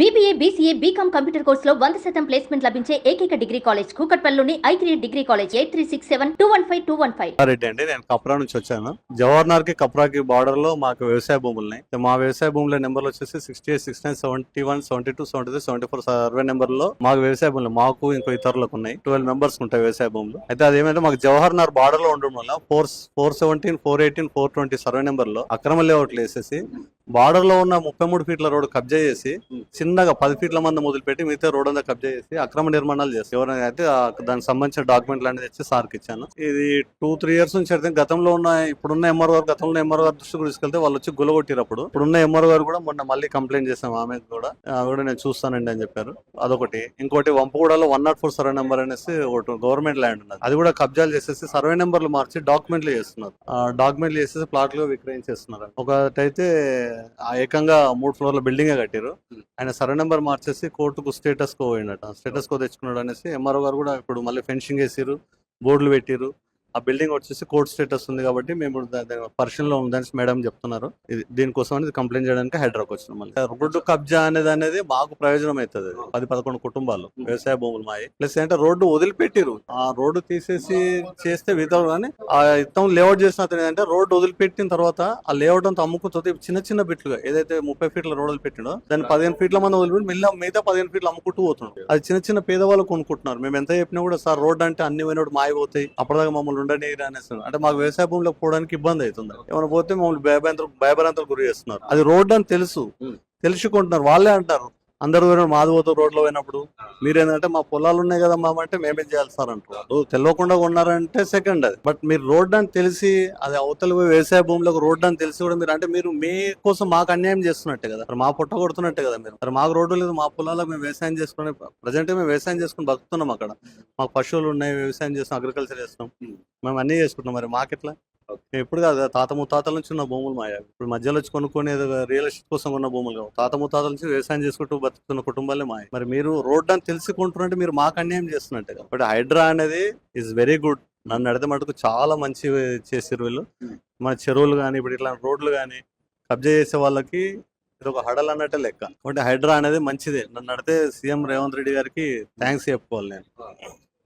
BBA BCA BCom computer కోర్సులో వంద శాతం ప్లేస్మెంట్ లభించే ఏకైక degree college కూకట్పల్లిలోని I three degree college eight three six seven two one five two one five Reddy అండి నేను కప్రా నుంచి వచ్చాను. జవహర్నార్కి కప్రాకి బార్డర్లో మాకు వ్యవసాయ భూములు ఉన్నాయి. మా వ్యవసాయ భూముల నెంబర్ వచ్చేసి sixty eight six nine seventy one seventy two seventy three seventy four survey నెంబర్లో మాకు వ్యవసాయ భూములు మాకు ఇంకో ఇతరులకు ఉన్నాయి. ట్వెల్వ్ మెంబర్స్ ఉంటాయి వ్యవసాయ భూములు. అయితే అదేమంటే మాకు జవహర్నార్ బార్డర్లో ఉండడం వల్ల four four seventeen four eighteen four twenty survey నెంబర్లో అక్రమ లేఅవుట్లు వేసేసి బార్డర్లో ఉన్న ముప్పై మూడు ఫీట్ల రోడ్ కబ్జా చేసి చిన్నగా పది ఫీట్ల మంది మొదలుపెట్టి మిగతా రోడ్ అంతా కబ్జా చేసి అక్రమ నిర్మాణాలు చేస్తారు ఎవరైనా అయితే దానికి సంబంధించిన డాక్యుమెంట్లు అనేది తెచ్చి సార్కి ఇచ్చాను. ఇది టూ త్రీ ఇయర్స్ నుంచి అయితే గతంలో ఉన్న ఇప్పుడున్న ఎంఆర్ గారు గతంలో ఎంఆర్ గారు దృష్టికి తీసుకెళ్తే వాళ్ళు వచ్చి గులగొట్టినప్పుడు ఇప్పుడున్న ఎంఆర్ గారు కూడా మొన్న మళ్ళీ కంప్లైంట్ చేసాం ఆమె కూడా. కూడా నేను చూస్తానండి అని చెప్పారు. అదొకటి. ఇంకోటి వంపగూడలో one nought four survey number అనేసి ఒకటి గవర్నమెంట్ ల్యాండ్ ఉన్నది. అది కూడా కబ్జాలు చేసేసి సర్వే నెంబర్లు మార్చి డాక్యుమెంట్లు చేస్తున్నారు. ఆ డాక్యుమెంట్లు చేసేసి ప్లాట్లు విక్రయించేస్తున్నారు. ఒకటైతే ఆ ఏకంగా మూడు ఫ్లోర్ల బిల్డింగే కట్టారు ఆయన సర్వే నెంబర్ మార్చేసి కోర్టుకు స్టేటస్ కో పోయినట స్టేటస్ కో తెచ్చుకున్నాడు అనేసి ఎంఆర్ఓ గారు కూడా ఇప్పుడు మళ్ళీ ఫెన్సింగ్ వేసారు బోర్డులు పెట్టారు ఆ బిల్డింగ్ వచ్చేసి కోర్ట్ స్టేటస్ ఉంది కాబట్టి మేము పరిశీలనలో ఉందని మేడం చెప్తున్నారు. ఇది దీనికోసం అనేది కంప్లైంట్ చేయడానికి హైదరాబాద్ వచ్చినాం మళ్ళీ. రోడ్డు కబ్జా అనేది అనేది మాకు ప్రయోజనం అవుతుంది పది పదకొండు కుటుంబాలు వ్యవసాయ భూములు మాయి ప్లస్ ఏంటంటే రోడ్డు వదిలిపెట్టిరు ఆ రోడ్డు తీసేసి చేస్తే వితౌట్ కానీ ఆ ఇత్తం లేఅవుట్ చేసిన అతను ఏంటంటే రోడ్డు వదిలిపెట్టిన తర్వాత ఆ లేఅవుట్ అంతా అమ్ముకుంటుంది చిన్న చిన్న బిట్లుగా ఏదైతే ముప్పై ఫీట్ల రోడ్ వదిలిపెట్టిండో దాన్ని పదిహేను ఫీట్ల మంది వదిలిపెట్టి మిగతా మిగతా పదిహేను ఫీట్లు అమ్ముకుంటూ పోతున్నాడు. అది చిన్న చిన్న పేదవాళ్ళు కొనుక్కుంటున్నారు. మేము ఎంత చెప్పినా కూడా సార్ రోడ్ అంటే అన్ని పోయినప్పుడు మాయిపోతాయి అప్పటిదాకా మమ్మల్ని ఉండనీరు అనేసి అంటే మాకు వ్యవసాయ భూమిలోకి పోవడానికి ఇబ్బంది అవుతుంది. ఏమైనా పోతే మమ్మల్ని భయభ్రాంతలు భయభ్రాంతలు గురి చేస్తున్నారు. అది రోడ్ అని తెలుసు. తెలుసుకుంటున్నారు. వాళ్ళే అంటారు అందరు పోయిన మాది రోడ్లో పోయినప్పుడు మీరేంటంటే మా పొలాలు ఉన్నాయి కదా మామ అంటే మేమేం చేయాలి సార్ అంటారు. తెలియకుండా ఉన్నారంటే సెకండ్ అది. బట్ మీరు రోడ్ అని తెలిసి అది అవతల పోయి వ్యవసాయ భూమిలోకి రోడ్ అని తెలిసి కూడా మీరు అంటే మీరు మీ కోసం మాకు అన్యాయం చేస్తున్నట్టే కదా. మరి మా పొట్ట కొడుతున్నట్టే కదా మీరు. మరి మాకు రోడ్డు లేదు మా పొలాలకు మేము వ్యవసాయం చేసుకుని ప్రజెంట్ మేము వ్యవసాయం చేసుకుని బతుకుతున్నాం అక్కడ. మాకు పశువులు ఉన్నాయి వ్యవసాయం చేస్తాం అగ్రికల్చర్ చేస్తాం మేము అన్నీ చేసుకుంటాం మరి మాకెట్లా? ఎప్పుడు కాదు తాత ముత్తాతల నుంచి ఉన్న భూములు మాయ. ఇప్పుడు మధ్యలో వచ్చి కొనుక్కొని రియల్ ఎస్టేట్ కోసం ఉన్న భూములు కావు. తాత ముత్తాతల నుంచి వ్యవసాయం చేసుకుంటూ బతుకుతున్న కుటుంబాలే మాయ. మరి మీరు రోడ్ అని తెలుసుకుంటున్నట్టు మీరు మాకు అన్యాయం చేస్తున్నట్టే కదా. బట్ హైడ్రా అనేది ఇస్ వెరీ గుడ్ నన్ను అడితే మటుకు చాలా మంచి చేసారు వీళ్ళు. మన చెరువులు కానీ ఇప్పుడు ఇట్లా రోడ్లు కానీ కబ్జా చేసే వాళ్ళకి ఇది ఒక హడల్ అన్నట్టే లెక్క. కాబట్టి హైడ్రా అనేది మంచిదే. నన్ను అడితే సీఎం రేవంత్ రెడ్డి గారికి థ్యాంక్స్ చెప్పుకోవాలి నేను.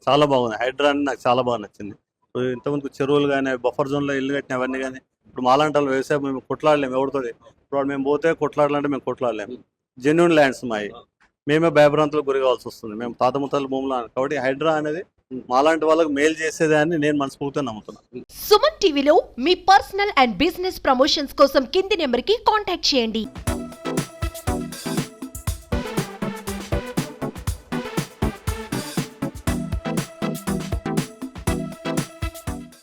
చాలా బాగుంది. హైడ్రా అని నాకు చాలా బాగా నచ్చింది. ఇంతకుముందు చెరువులు కానీ బఫర్ జోన్లో ఇల్లు కట్టిన అవన్నీ కానీ ఇప్పుడు మాలాంటి వ్యవసాయం మేము కొట్లాడలేము ఎవరితో ఇప్పుడు మేము పోతే కొట్లాడాలంటే మేము కొట్లాడలేము జెన్యున్ ల్యాండ్స్ మావి మేమే భయభ్రాంతులకు గురి కావాల్సి వస్తుంది. మేము తాత ముత్తాల భూములు కాబట్టి హైడ్రా అనేది మాలాంటి వాళ్ళకి మేలు చేసేదే అని నేను మనస్ఫూర్తిగా నమ్ముతున్నాను సుమన్ టీవీలో మీ పర్సనల్ అండ్ బిజినెస్ ప్రమోషన్స్ కోసం కింది నెంబర్కి కాంటాక్ట్ చేయండి.